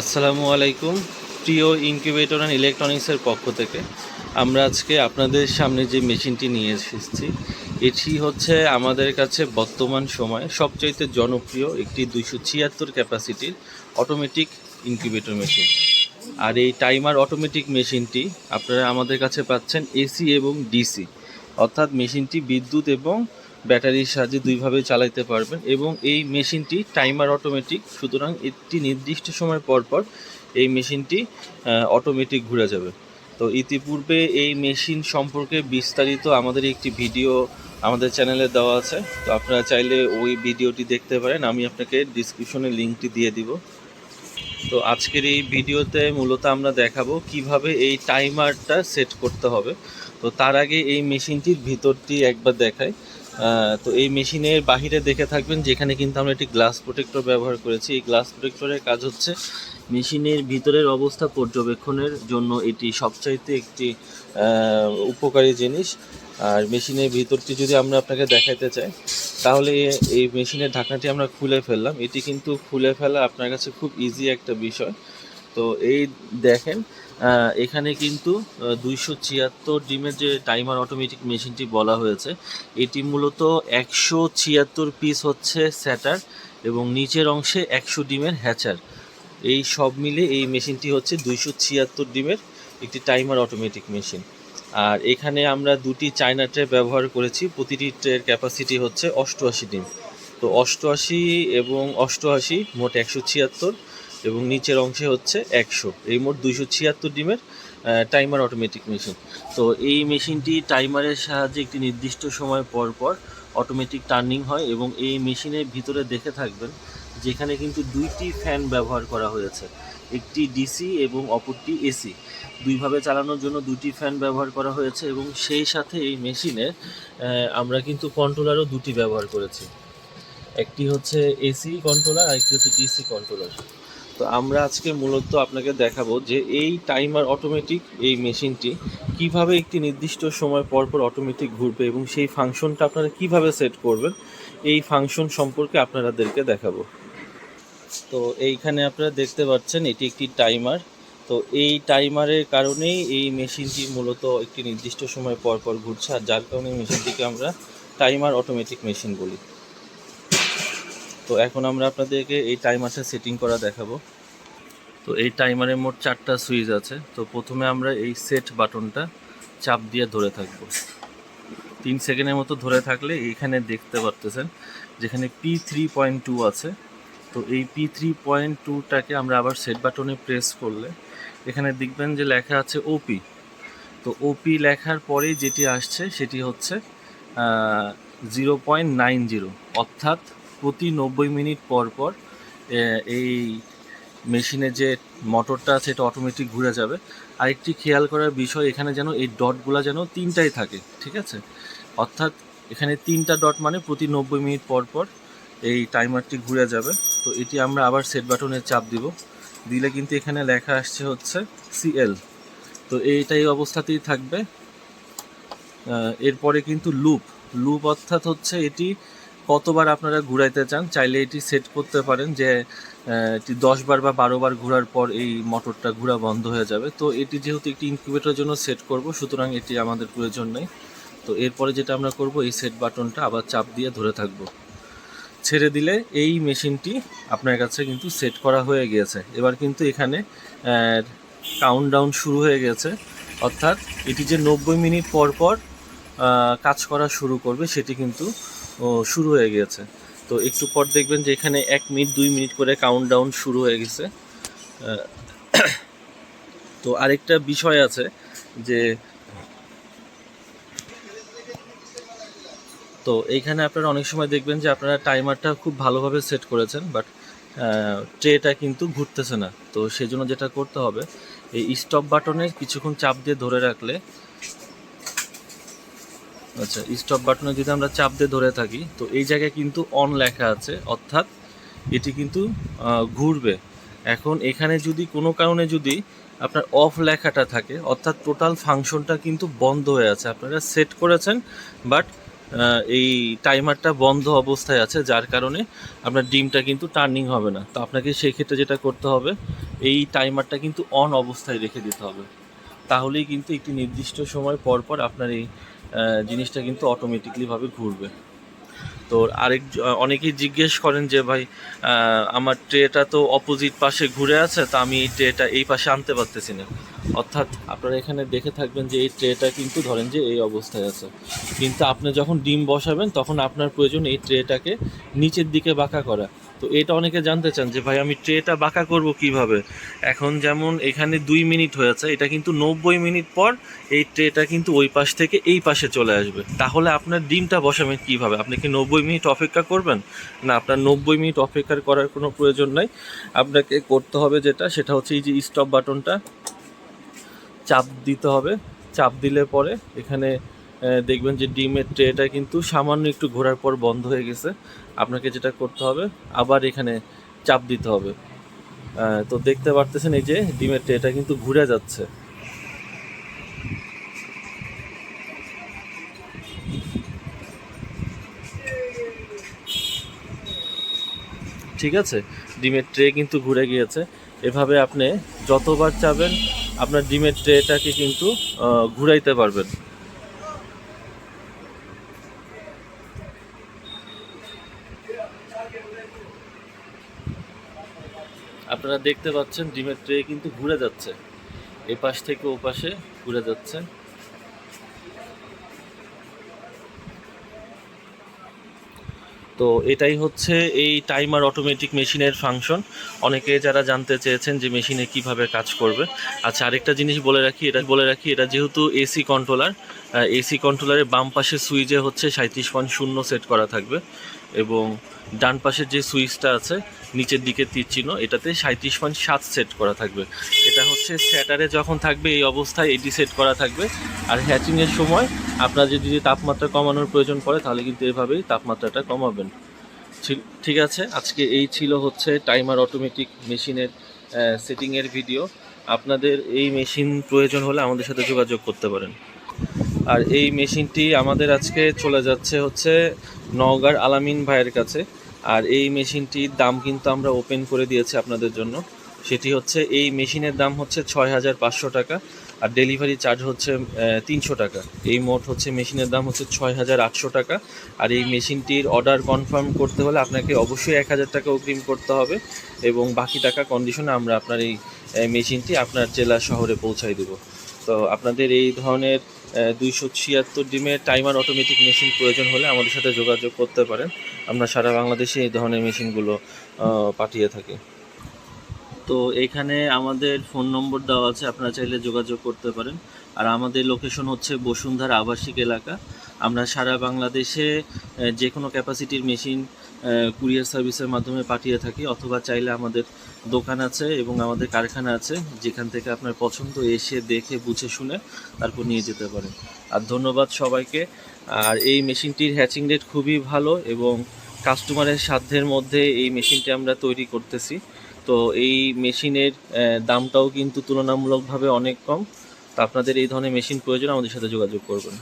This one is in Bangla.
আসসালামু আলাইকুম, প্রিয় ইনকিউবেটর অ্যান্ড ইলেকট্রনিক্সের পক্ষ থেকে। আমরা আজকে আপনাদের সামনে যে মেশিনটি নিয়ে এসেছি, এটি হচ্ছে আমাদের কাছে বর্তমান সময়ে সবচাইতে জনপ্রিয় একটি দুইশো ছিয়াত্তর ক্যাপাসিটির অটোমেটিক ইনকিউবেটর মেশিন। আর এই টাইমার অটোমেটিক মেশিনটি আপনারা আমাদের কাছে পাচ্ছেন এসি এবং ডিসি। অর্থাৎ মেশিনটি বিদ্যুৎ এবং ব্যাটারির সাহায্যে দুইভাবে চালাইতে পারবেন এবং এই মেশিনটি টাইমার অটোমেটিক সুতরাং একটি নির্দিষ্ট সময় পর পর এই মেশিনটি অটোমেটিক ঘুরে যাবে। তো ইতিপূর্বে এই মেশিন সম্পর্কে বিস্তারিত আমাদের একটি ভিডিও আমাদের চ্যানেলে দেওয়া আছে। তো আপনারা চাইলে ওই ভিডিওটি দেখতে পারেন আমি আপনাকে ডিসক্রিপশনে লিঙ্কটি দিয়ে দিব। তো আজকের এই ভিডিওতে মূলত আমরা দেখাবো কীভাবে এই টাইমারটা সেট করতে হবে। তো তার আগে এই মেশিনটির ভিতরটি একবার আহ, তো এই মেশিনের বাহিরে দেখে থাকবেন যেখানে কিন্তু আমরা একটি গ্লাস প্রোটেক্টর ব্যবহার করেছি। এই গ্লাস প্রোটেক্টরের কাজ হচ্ছে মেশিনের ভিতরের অবস্থা পর্যবেক্ষণের জন্য এটি সবচাইতে একটি উপকারী জিনিস। আর মেশিনের ভিতরটি যদি আমরা আপনাকে দেখাতে চাই, তাহলে এই মেশিনের ঢাকনাটি আমরা খুলে ফেললাম। এটি কিন্তু খুলে ফেলা আপনার কাছে খুব ইজি একটা বিষয়। তো এই দেখেন এখানে কিন্তু দুইশো ছিয়াত্তর ডিমের যে টাইমার অটোমেটিক মেশিনটি বলা হয়েছে, এটি মূলত একশো ছিয়াত্তর পিস হচ্ছে স্যাটার এবং নিচের অংশে একশো ডিমের হ্যাচার। এই সব মিলে এই মেশিনটি হচ্ছে দুইশো ছিয়াত্তর ডিমের একটি টাইমার অটোমেটিক মেশিন আর এখানে আমরা দুটি চায়না ট্রে ব্যবহার করেছি, প্রতিটি ট্রের ক্যাপাসিটি হচ্ছে অষ্টআশি ডিম। তো অষ্টআশি এবং অষ্টআশি মোট একশো ছিয়াত্তর। এবং নিচের অংশে হচ্ছে একশো। এই মোট দুইশো ছিয়াত্তর ডিমের টাইমার অটোমেটিক মেশিন তো এই মেশিনটি টাইমারের সাহায্যে একটি নির্দিষ্ট সময় পর পর অটোমেটিক টার্নিং হয় এবং এই মেশিনের ভিতরে দেখে থাকবেন যেখানে কিন্তু দুইটি ফ্যান ব্যবহার করা হয়েছে। একটি ডিসি এবং অপরটি এসি দুইভাবে চালানোর জন্য দুটি ফ্যান ব্যবহার করা হয়েছে এবং সেই সাথে এই মেশিনে আমরা কিন্তু কন্ট্রোলারও দুটি ব্যবহার করেছি। একটি হচ্ছে এসি কন্ট্রোলার আর একটি হচ্ছে ডিসি কন্ট্রোলার তো আমরা আজকে মূলত আপনাকে দেখাবো যে এই টাইমার অটোমেটিক, এই মেশিনটি কীভাবে একটি নির্দিষ্ট সময় পর পর অটোমেটিক ঘুরবে এবং সেই ফাংশনটা আপনারা কীভাবে সেট করবেন, এই ফাংশন সম্পর্কে আপনাদেরকে দেখাবো। তো এইখানে আপনারা দেখতে পাচ্ছেন, এটি একটি টাইমার। তো এই টাইমারের কারণেই এই মেশিনটি মূলত একটি নির্দিষ্ট সময় পর পর ঘুরছে, আর যার কারণে মেশিনটিকে আমরা টাইমার অটোমেটিক মেশিন বলি। তো এখন আমরা আপনাদেরকে এই টাইমারটা সেটিং করা দেখাবো। তো এই টাইমারের মোট চারটা সুইচ আছে। তো প্রথমে আমরা এই সেট বাটনটা চাপ দিয়ে ধরে থাকব। তিন সেকেন্ডের মতো ধরে থাকলে এইখানে দেখতে পারতেছেন যেখানে পি থ্রি পয়েন্ট টু আছে। তো এই পি থ্রি পয়েন্ট টুটাকে আমরা আবার সেট বাটনে প্রেস করলে এখানে দেখবেন যে লেখা আছে ওপি তো ওপি লেখার পরে যেটি আসছে সেটি হচ্ছে জিরো পয়েন্ট নাইন জিরো অর্থাৎ প্রতি নব্বই মিনিট পর পর এই মেশিনে যে মোটরটা আছে, এটা অটোমেটিক ঘুরে যাবে। আরেকটি খেয়াল করার বিষয়, এখানে যেন এই ডটগুলো যেন তিনটাই থাকে, ঠিক আছে? অর্থাৎ এখানে তিনটা ডট মানে প্রতি নব্বই মিনিট পর পর এই টাইমারটি ঘুরে যাবে। তো এটি আমরা আবার সেট বাটনে চাপ দিব। দিলে কিন্তু এখানে লেখা আসছে হচ্ছে সিএল তো এইটা এই অবস্থাতেই থাকবে। এরপরে কিন্তু লুপ লুপ অর্থাৎ হচ্ছে এটি কতবার আপনারা ঘুরাইতে চান, চাইলে এটি সেট করতে পারেন যে এটি দশ বার বা বারো বার ঘোরার পর এই মোটরটা ঘোরা বন্ধ হয়ে যাবে। তো এটি যেহেতু একটি ইনকিউবেটরের জন্য সেট করব, সুতরাং এটি আমাদের প্রয়োজন নেই। তো এরপরে যেটা আমরা করব, এই সেট বাটনটা আবার চাপ দিয়ে ধরে থাকব। ছেড়ে দিলে এই মেশিনটি আপনার কাছে কিন্তু সেট করা হয়ে গিয়েছে। এবার কিন্তু এখানে কাউন্ট ডাউন শুরু হয়ে গেছে। অর্থাৎ এটি যে নব্বই মিনিট পর পর কাজ করা শুরু করবে, সেটি কিন্তু শুরু হয়ে গিয়েছে। তো একটু পর দেখবেন যে এখানে এক মিনিট, দুই মিনিট করে কাউন্ট ডাউন শুরু হয়ে গেছে। তো আরেকটা বিষয় আছে যে, তো এইখানে আপনারা অনেক সময় দেখবেন যে আপনারা টাইমারটা খুব ভালোভাবে সেট করেছেন বাট ট্রেটা কিন্তু ঘুরতেছে না। তো সেই জন্য যেটা করতে হবে, এই স্টপ বাটনে কিছুক্ষণ চাপ দিয়ে ধরে রাখলে আচ্ছা স্টপ বাটনে যদি আমরা চাপ দিয়ে ধরে থাকি, তো এই জায়গায় কিন্তু অন লেখা আছে, অর্থাৎ এটি কিন্তু ঘুরবে। এখন এখানে যদি কোনো কারণে যদি আপনার অফ লেখাটা থাকে, অর্থাৎ টোটাল ফাংশনটা কিন্তু বন্ধ হয়ে আছে। আপনারা সেট করেছেন বাট এই টাইমারটা বন্ধ অবস্থায় আছে, যার কারণে আপনার ডিমটা কিন্তু টার্নিং হবে না। তো আপনাকে সেই ক্ষেত্রে যেটা করতে হবে, এই টাইমারটা কিন্তু অন অবস্থায় রেখে দিতে হবে। তাহলেই কিন্তু একটি নির্দিষ্ট সময় পর পর আপনার এই জিনিসটা কিন্তু অটোমেটিকলিভাবে ঘুরবে। তো আরেক, অনেকেই জিজ্ঞেস করেন যে ভাই আমার ট্রেটা তো অপোজিট পাশে ঘুরে আছে, তা আমি এই ট্রেটা এই পাশে আনতে পারতেছি না। অর্থাৎ আপনারা এখানে দেখে থাকবেন যে এই ট্রেটা কিন্তু ধরেন যে এই অবস্থায় আছে। কিন্তু আপনি যখন ডিম বসাবেন, তখন আপনার প্রয়োজন এই ট্রেটাকে নিচের দিকে বাঁকা করা। তো এটা অনেকে জানতে চান যে, ভাই, আমি ট্রেটা বাঁকা করব কীভাবে? এখন যেমন এখানে দুই মিনিট হয়েছে এটা কিন্তু নব্বই মিনিট পর এই ট্রেটা কিন্তু ওই পাশ থেকে এই পাশে চলে আসবে। তাহলে আপনার ডিমটা বসাবেন কীভাবে? আপনি কি নব্বই মিনিট অপেক্ষা করবেন? না, আপনার নব্বই মিনিট অপেক্ষা করার কোনো প্রয়োজন নাই। আপনাকে করতে হবে যেটা, সেটা হচ্ছে এই যে স্টপ বাটনটা চাপ দিতে হবে। চাপ দিলে পরে এখানে দেখবেন যে ডিমের ট্রেটা কিন্তু সামান্য একটু ঘোরার পর বন্ধ হয়ে গেছে। আপনাকে যেটা করতে হবে, আবার এখানে চাপ দিতে হবে। তো দেখতে পারতেছেন এই যে ডিমের ট্রেটা কিন্তু ঘুরে যাচ্ছে। ঠিক আছে? ডিমের ট্রে কিন্তু ঘুরে গিয়েছে। এভাবে আপনি যতবার চাবেন, আপনার ডিমের ট্রেটাকে কিন্তু ঘুরাইতে পারবেন। আপনারা দেখতে পাচ্ছেন ডিমের ট্রে কিন্তু ঘুরে যাচ্ছে। এ পাশ থেকে ও পাশে ঘুরে যাচ্ছে। তো এটাই হচ্ছে এই টাইমার অটোমেটিক মেশিনের ফাংশন। অনেকে যারা জানতে চেয়েছেন যে মেশিনে কীভাবে কাজ করবে। আচ্ছা আরেকটা জিনিস বলে রাখি, এটা বলে রাখি, এটা যেহেতু এসি কন্ট্রোলার এসি কন্ট্রোলারের বাম পাশে সুইচে হচ্ছে সাঁত্রিশ পয়েন্ট শূন্য সেট করা থাকবে। এবং ডান পাশের যে সুইচটা আছে, নিচের দিকে তীর চিহ্ন, এটাতে সাঁত্রিশ পয়েন্ট সাত সেট করা থাকবে। এটা হচ্ছে স্যাটারে যখন থাকবে, এই অবস্থায় এটি সেট করা থাকবে। আর হ্যাচিংয়ের সময় আপনার যদি তাপমাত্রা কমানোর প্রয়োজন পড়ে, তাহলে কিন্তু এভাবেই তাপমাত্রাটা কমাবেন। ঠিক আছে? আজকে এই ছিল হচ্ছে টাইমার অটোমেটিক মেশিনের সেটিংয়ের ভিডিও। আপনাদের এই মেশিন প্রয়োজন হলে আমাদের সাথে যোগাযোগ করতে পারেন। আর এই মেশিনটি আমাদের আজকে চলে যাচ্ছে হচ্ছে নওগাঁর আলামিন ভাইয়ের কাছে। আর এই মেশিনটির দাম কিন্তু আমরা ওপেন করে দিয়েছি আপনাদের জন্য। সেটি হচ্ছে এই মেশিনের দাম হচ্ছে ছয় হাজার পাঁচশো টাকা আর ডেলিভারি চার্জ হচ্ছে তিনশো টাকা। এই মোট হচ্ছে মেশিনের দাম হচ্ছে ছয় হাজার আটশো টাকা আর এই মেশিনটির অর্ডার কনফার্ম করতে হলে আপনাকে অবশ্যই এক হাজার টাকা অগ্রিম করতে হবে এবং বাকি টাকা কন্ডিশনে আমরা আপনার এই মেশিনটি আপনার জেলা শহরে পৌঁছাই দেব। তো আপনাদের এই ধরনের দুইশো ছিয়াত্তর ডিমের টাইমার অটোমেটিক মেশিন প্রয়োজন হলে আমাদের সাথে যোগাযোগ করতে পারেন। আমরা সারা বাংলাদেশে এই ধরনের মেশিনগুলো পাঠিয়ে থাকি। তো এখানে আমাদের ফোন নম্বর দেওয়া আছে, আপনারা চাইলে যোগাযোগ করতে পারেন। আর আমাদের লোকেশন হচ্ছে বসুন্ধরা আবাসিক এলাকা। আমরা সারা বাংলাদেশে যে কোনো ক্যাপাসিটির মেশিন কুরিয়ার সার্ভিসের মাধ্যমে পাঠিয়ে থাকি, অথবা চাইলে আমাদের দোকান আছে এবং আমাদের কারখানা আছে, যেখান থেকে আপনার পছন্দ এসে দেখে, বুঝে শুনে তারপর নিয়ে যেতে পারেন। আর ধন্যবাদ সবাইকে। আর এই মেশিনটির হ্যাচিং রেট খুবই ভালো এবং কাস্টমারের সাধ্যের মধ্যে এই মেশিনটি আমরা তৈরি করতেছি। তো এই মেশিনের দামটাও কিন্তু তুলনামূলকভাবে অনেক কম। তো আপনাদের এই ধরনের মেশিন প্রয়োজন, আমাদের সাথে যোগাযোগ করবেন।